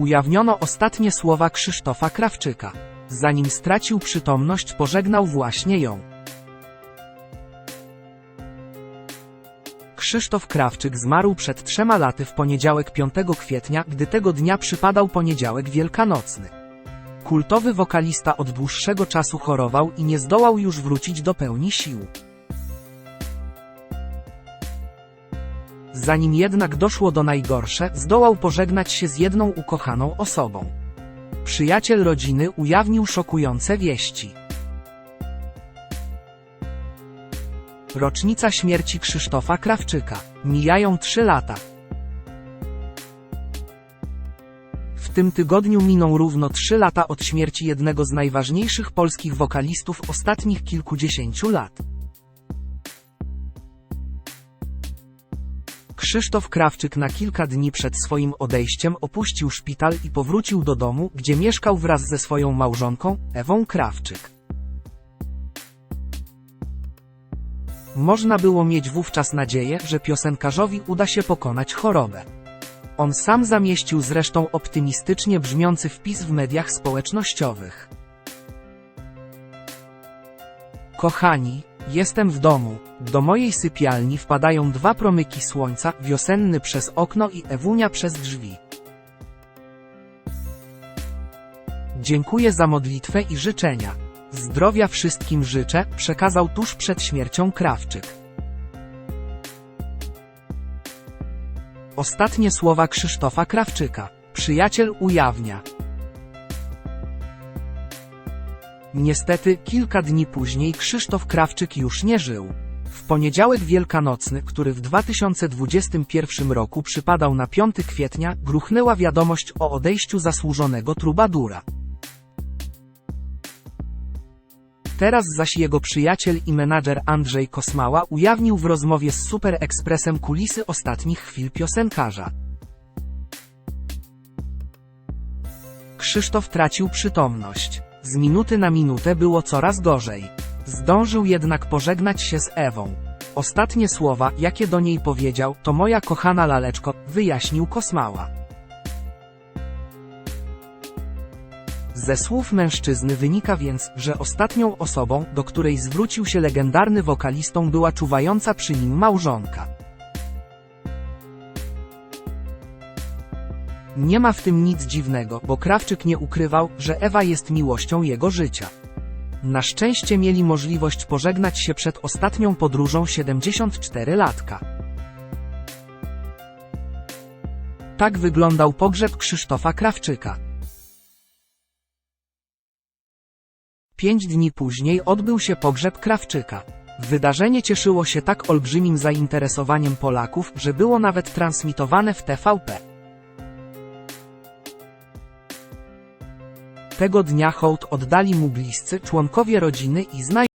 ujawniono ostatnie słowa Krzysztofa Krawczyka. Zanim stracił przytomność, pożegnał właśnie ją. Krzysztof Krawczyk zmarł przed trzema laty w poniedziałek 5 kwietnia, gdy tego dnia przypadał poniedziałek wielkanocny. Kultowy wokalista od dłuższego czasu chorował i nie zdołał już wrócić do pełni sił. Zanim jednak doszło do najgorsze, zdołał pożegnać się z jedną ukochaną osobą. Przyjaciel rodziny ujawnił szokujące wieści. Rocznica śmierci Krzysztofa Krawczyka. Mijają trzy lata. W tym tygodniu miną równo trzy lata od śmierci jednego z najważniejszych polskich wokalistów ostatnich kilkudziesięciu lat. Krzysztof Krawczyk na kilka dni przed swoim odejściem opuścił szpital i powrócił do domu, gdzie mieszkał wraz ze swoją małżonką, Ewą Krawczyk. Można było mieć wówczas nadzieję, że piosenkarzowi uda się pokonać chorobę. On sam zamieścił zresztą optymistycznie brzmiący wpis w mediach społecznościowych. Kochani, jestem w domu. Do mojej sypialni wpadają dwa promyki słońca, wiosenny przez okno i Ewunia przez drzwi. Dziękuję za modlitwę i życzenia. Zdrowia wszystkim życzę, przekazał tuż przed śmiercią Krawczyk. Ostatnie słowa Krzysztofa Krawczyka. Przyjaciel ujawnia. Niestety, kilka dni później Krzysztof Krawczyk już nie żył. W poniedziałek wielkanocny, który w 2021 roku przypadał na 5 kwietnia, gruchnęła wiadomość o odejściu zasłużonego trubadura. Teraz zaś jego przyjaciel i menadżer Andrzej Kosmała ujawnił w rozmowie z Super Expressem kulisy ostatnich chwil piosenkarza. Krzysztof tracił przytomność. Z minuty na minutę było coraz gorzej. Zdążył jednak pożegnać się z Ewą. Ostatnie słowa, jakie do niej powiedział, to moja kochana laleczko, wyjaśnił Kosmała. Ze słów mężczyzny wynika więc, że ostatnią osobą, do której zwrócił się legendarny wokalistą była czuwająca przy nim małżonka. Nie ma w tym nic dziwnego, bo Krawczyk nie ukrywał, że Ewa jest miłością jego życia. Na szczęście mieli możliwość pożegnać się przed ostatnią podróżą 74-latka. Tak wyglądał pogrzeb Krzysztofa Krawczyka. Pięć dni później odbył się pogrzeb Krawczyka. Wydarzenie cieszyło się tak olbrzymim zainteresowaniem Polaków, że było nawet transmitowane w TVP. Tego dnia hołd oddali mu bliscy członkowie rodziny i znajomi.